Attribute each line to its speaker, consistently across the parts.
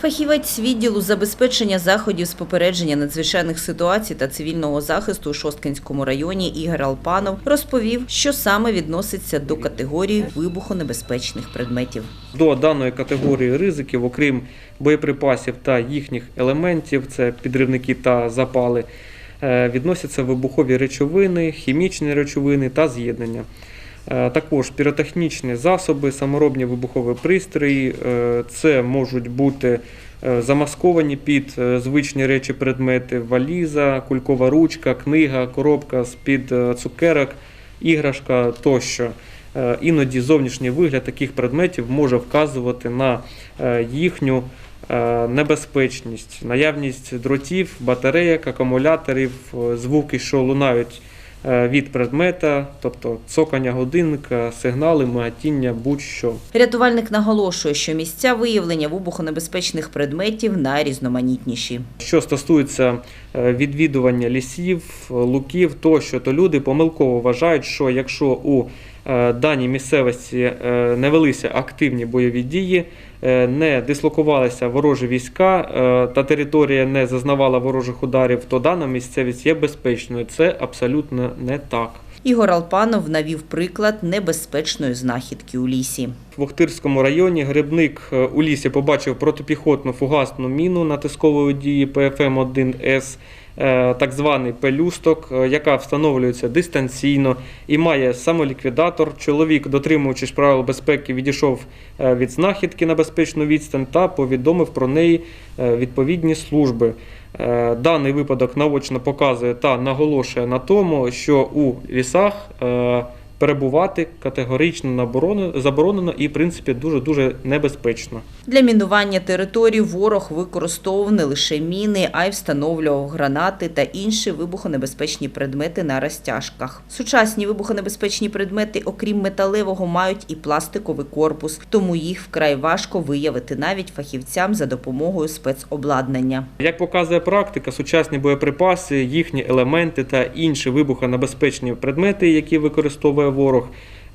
Speaker 1: Фахівець відділу забезпечення заходів з попередження надзвичайних ситуацій та цивільного захисту у Шосткинському районі Ігор Алпанов розповів, що саме відноситься до категорії вибухонебезпечних предметів.
Speaker 2: До даної категорії ризиків, окрім боєприпасів та їхніх елементів, це підривники та запали, е, відносяться вибухові речовини, хімічні речовини та з'єднання. Е, Також піротехнічні засоби, саморобні вибухові пристрої, е, це можуть бути е, замасковані під звичні речі предмети, валіза, кулькова ручка, книга, коробка з-під е, цукерок, іграшка тощо. Іноді зовнішній вигляд таких предметів може вказувати на їхню небезпечність, наявність дротів, батарейок, акумуляторів, звуки, що лунають від предмета, тобто цокання годинника, сигнали, мигатіння, будь-що.
Speaker 1: Рятувальник наголошує, що місця виявлення вибухонебезпечних предметів найрізноманітніші.
Speaker 2: Що стосується е, відвідування лісів, е, луків тощо, то люди помилково вважають, що якщо у е, даній місцевості е, не велися активні бойові дії, е, не дислокувалися ворожі війська е, та територія не зазнавала ворожих ударів, то дана місцевість є безпечною. Це абсолютно не так.
Speaker 1: Ігор Алпанов навів приклад небезпечної знахідки у лісі.
Speaker 2: В Охтирському районі грибник е, у лісі побачив протипіхотну фугасну міну натискової дії ПФМ-1С, е, так званий пелюсток, е, яка встановлюється дистанційно і має самоліквідатор. Чоловік, дотримуючись правил безпеки, відійшов е, від знахідки на безпечну відстань та повідомив про неї е, відповідні служби. Е, Даний випадок наочно показує та наголошує на тому, що у лісах е, перебувати категорично заборонено і, в принципі, дуже-дуже небезпечно.
Speaker 1: Для мінування територій ворог використовував не лише міни, а й встановлював гранати та інші вибухонебезпечні предмети на розтяжках. Сучасні вибухонебезпечні предмети, окрім металевого, мають і пластиковий корпус, тому їх вкрай важко виявити навіть фахівцям за допомогою спецобладнання.
Speaker 2: Як показує практика, сучасні боєприпаси, їхні елементи та інші вибухонебезпечні предмети, які використовує ворог,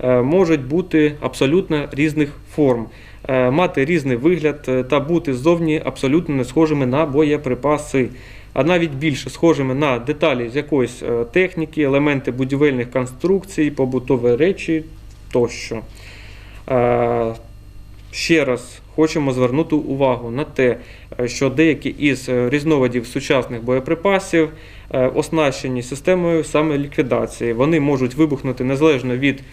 Speaker 2: е, можуть бути абсолютно різних форм, е, мати різний вигляд е, та бути ззовні абсолютно не схожими на боєприпаси. А навіть більше схожими на деталі з якоїсь техніки, елементи будівельних конструкцій, побутові речі тощо. Ще раз хочемо звернути увагу на те, е, що деякі із е, різновидів сучасних боєприпасів е, оснащені системою саме ліквідації. Вони можуть вибухнути незалежно від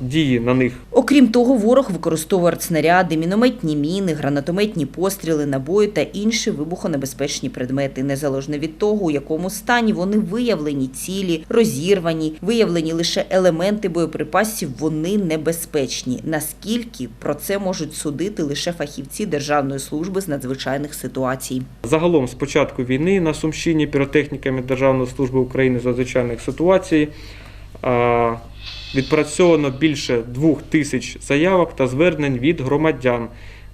Speaker 2: дії на них
Speaker 1: Окрім того, ворог використовує артснаряди, мінометні міни, гранатометні постріли, набої та інші вибухонебезпечні предмети, незалежно від того, у якому стані вони виявлені цілі, розірвані, виявлені лише елементи боєприпасів, вони небезпечні. Наскільки про це можуть судити лише фахівці Державної служби з надзвичайних ситуацій.
Speaker 2: Загалом з початку війни на Сумщині піротехніками Державної служби України з надзвичайних ситуацій а, відпрацьовано більше двох тисяч заявок та звернень від громадян.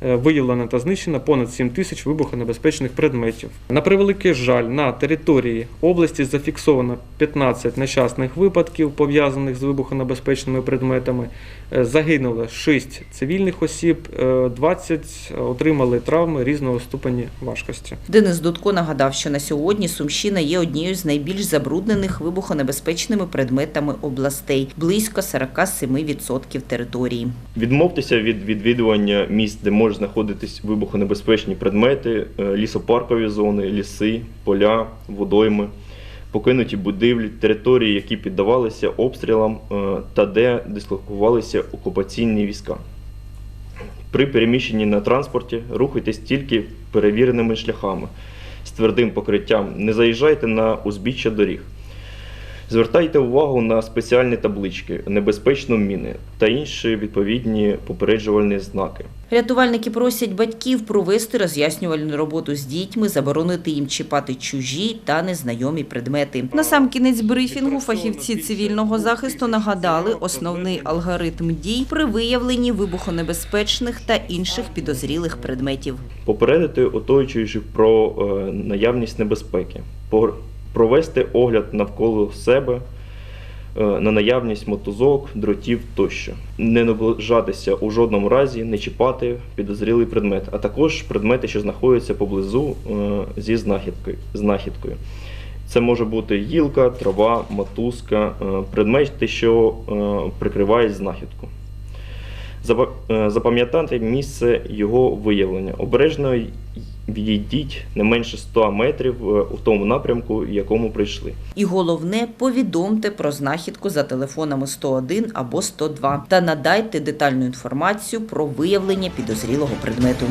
Speaker 2: Е, Виявлено та знищено понад 7 тисяч вибухонебезпечних предметів. На превеликий жаль, на території області зафіксовано 15 нещасних випадків, пов'язаних з вибухонебезпечними предметами. Е, Загинуло 6 цивільних осіб, е, 20 отримали травми різного ступені важкості.
Speaker 1: Денис Дудко нагадав, що на сьогодні Сумщина є однією з найбільш забруднених вибухонебезпечними предметами областей – близько 47% території.
Speaker 3: Відмовтеся від відвідування місць, де можуть знаходитись вибухонебезпечні предмети, е, лісопаркові зони, ліси, поля, водойми, покинуті будівлі, території, які піддавалися обстрілам е, та де дислокувалися окупаційні війська. При переміщенні на транспорті рухайтесь тільки перевіреними шляхами з твердим покриттям. Не заїжджайте на узбіччя доріг. Звертайте увагу на спеціальні таблички, небезпечно міни та інші відповідні попереджувальні знаки.
Speaker 1: Рятувальники просять батьків провести роз'яснювальну роботу з дітьми, заборонити їм чіпати чужі та незнайомі предмети. На сам кінець брифінгу фахівці цивільного захисту нагадали основний алгоритм дій при виявленні вибухонебезпечних та інших підозрілих предметів.
Speaker 3: Попередити оточуючих про е, наявність небезпеки, провести огляд навколо себе, е, на наявність мотузок, дротів тощо. Не наближатися у жодному разі, не чіпати підозрілий предмет, а також предмети, що знаходяться поблизу е, зі знахідкою. Це може бути гілка, трава, мотузка, е, предмети, що прикривають знахідку. Е, Запам'ятати місце його виявлення. Обережно відійдіть не менше 100 метрів е, у тому напрямку, в якому прийшли.
Speaker 1: І головне, повідомте про знахідку за телефонами 101 або 102 та надайте детальну інформацію про виявлення підозрілого предмету.